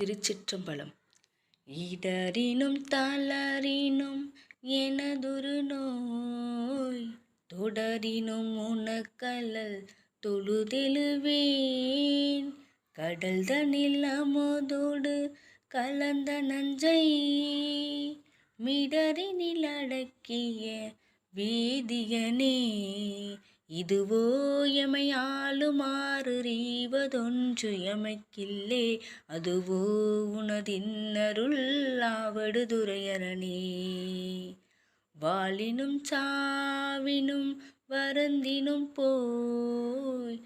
திருச்சிற்றம்பலம். இடரினும் தளரினும் எனதொரு நோய் தொடரினும் உனக்கலல் தொழுதெழுவேன். கடல் தனில் அமோதோடு கலந்த நஞ்சை மிடரினில் அடக்கிய வேதியனே இதுவோ எமையாளுமாறு ரீவதொன்று எமைக்கில்லே அதுவோ உனதின்னருள் துரையரணே. வாளினும் சாவினும் வருந்தினும் போய்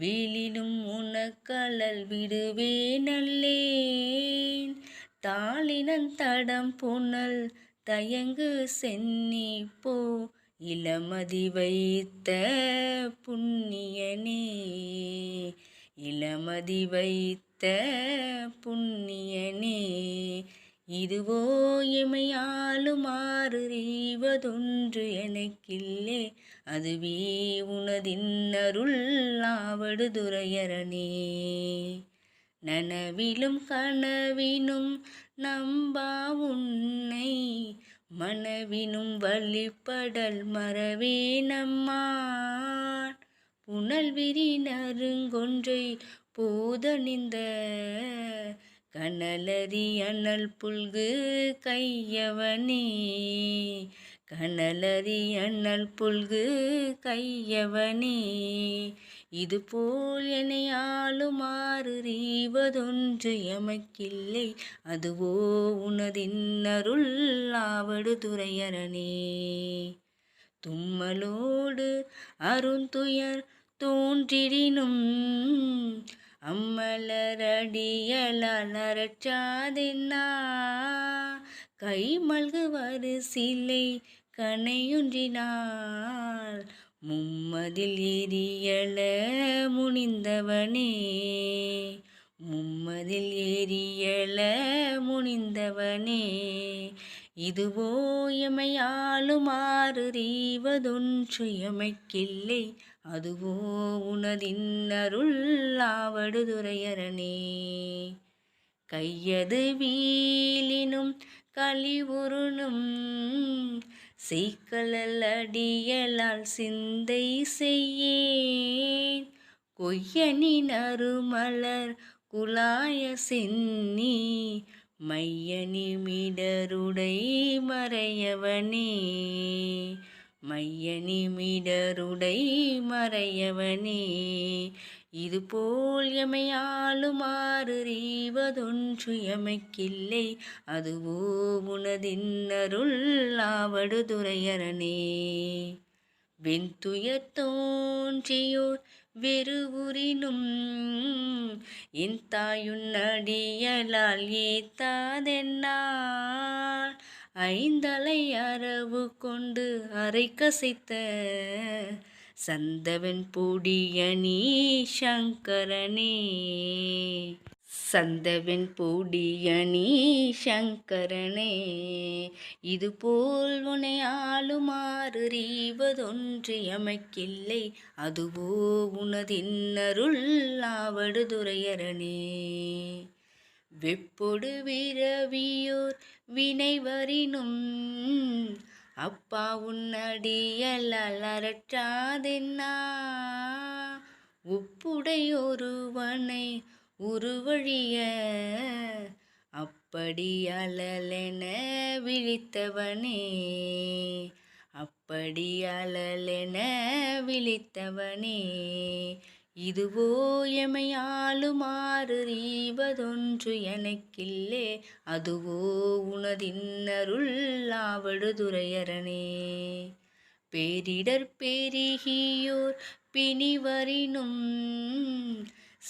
வீழினும் உனக்கலல் விடுவே நல்லேன் தாளினன் தடம் புனல் தயங்கு சென்னி போ இளமதி வைத்த புண்ணியனே இளமதி வைத்த புண்ணியனே இதுவோ எமையாலும் ஆறுறிவதொன்று எனக்கில்லே அதுவே உனதின் ஆவடு துரையரணே நனவிலும் கனவினும் நம்பா உன்னை மனவினும் வழிபடல் மறவே நம்மான் புனல் விரி நறுங்கொன்றை போதணிந்த கனலரி அனல் புல்கு கையவனே. கனலரி அண்ணல் புல்கு கையவனே. இதுபோல் என்னை ஆளுமாறு ரீவதொன்று எமக்கில்லை. அதுவோ உனதின் அருள் ஆவடு துரையரணே தும்மலோடு அருந்துயர் தோன்றிடினும் அம்மலரடியலால் அரற்றாதென்னா கை மல்கு சிலை கனையொன்றினாள் மும்மதில் எரியல முனிந்தவனே. மும்மதில் எரியல முனிந்தவனே இதுவோ எமையாலும் ரீவதொன்று எமைக்கில்லை அதுவோ உனதின் அருள் கையது வீலினும் கழிவுருணும் செய்கலல் அடியலால் சிந்தை செய்யேன். கொய்யனின் அருமலர் குலாய சென்னி மையனி மிடருடை மறையவனே. மையனி மிடருடை மறையவனே. இதுபோல் எமையாளுமாறு ரீவதொன்று எமைக்கில்லை அதுவோ உனதின் அருள் ஆவடு துரையரணே வெண்துயர் தோன்றியோர் வெறுவுரினும் என் தாயுன் ஏத்தாதென்னால் ஐந்தலை அரவு கொண்டு அரை கசைத்த சந்தவன் பொடியணி சங்கரனே. சந்தவன் பூடியணி சங்கரனே இதுபோல் உனை ஆளுமாறு ரீவதொன்று எமக்கில்லை அதுவோ உனதின்னருள் வெப்பொடு விரவியோர் வினைவரினும் அப்பா உன்னடியலால் அரற்றாதென்னா உப்புடையொருவனை உருவழிய அப்படி அலலென விழித்தவனே. அப்படி அலலென விழித்தவனே. இதுவோ எமையாளுமாறு ரீவதொன்று எனக்கில்லே. அதுவோ உனதின்னருள்ளாவடுதுரையரனே பேரிடர் பெருகியோர் பிணிவரினும்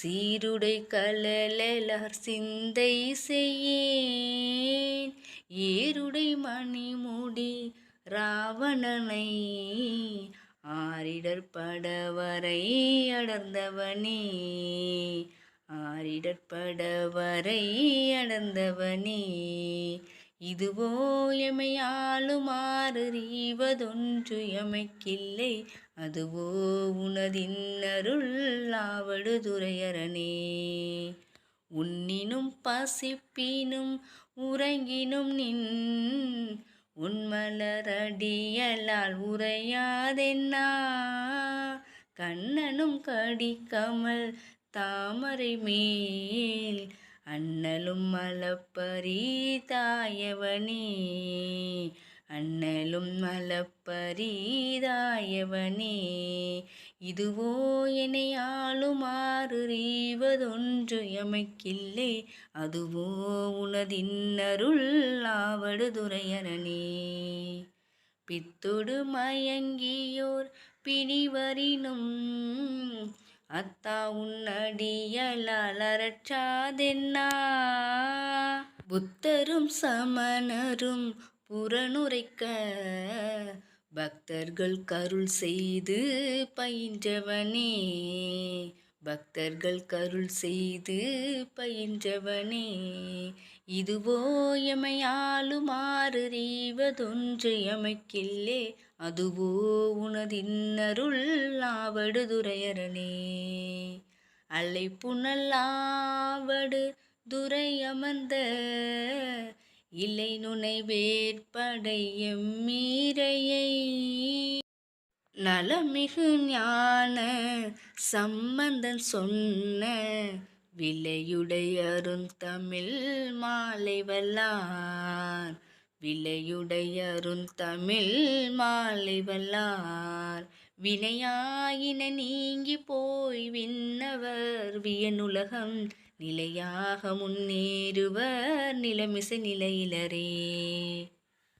சீருடை கலலலார் சிந்தை செய்யேன். ஏருடை மணிமுடி ராவணனை ஆரிடர் படவரை அடர்ந்தவனே. ஆரிடர் படவரை அடர்ந்தவனே. இதுவோ எமையாளுமாறு ரீவதொன்று எமைக்கில்லை. அதுவோ உனதின்னருள்ளாவடு அருள் உன்னினும் பசிப்பினும் உறங்கினும் நின் உன்மலரடியலால் உரையாதென்னா கண்ணனும் கடிக்கமல் தாமரை மேல் அண்ணலும் மலப்பரி தாயவனே அண்ணலும் மலப்பரி தாயவனே இதுவோ என்னை ஆளுமாறு ரீவதொன்று எமக்கில்லை. அதுவோ உனதின்னருள் ஆவடுதுரையரணே பித்தொடு மயங்கியோர் பிணிவரினும் அத்தா உன்னடியலால் அரற்றாதென்னா புத்தரும் சமணரும் புறனுரைக்க பக்தர்கள் கருள் செய்து பயின்றவனே. பக்தர்கள் கருள் செய்து பயின்றவனே. இதுவோ எமை ஆளுமாறு ரீவதொன்று எமைக்கில்லே. அதுவோ உனதின்னருள் ஆவடுதுரையரனே அல்லை புனல்லாவடு துரையமர்ந்த. இல்லை இலை நுனை வேற்படை எம்மீரையை நலமிகு ஞான சம்பந்தன் சொன்ன விலையுடைய அருந்தமிழ் மாலை வல்லார் விலையுடைய அருந்தமிழ் மாலை வல்லார் வினையாயின நீங்கி போய் விண்ணவர். வியனுலகம் நிலையாக முன்னேறுவர். நிலமிசை நிலையிலரே.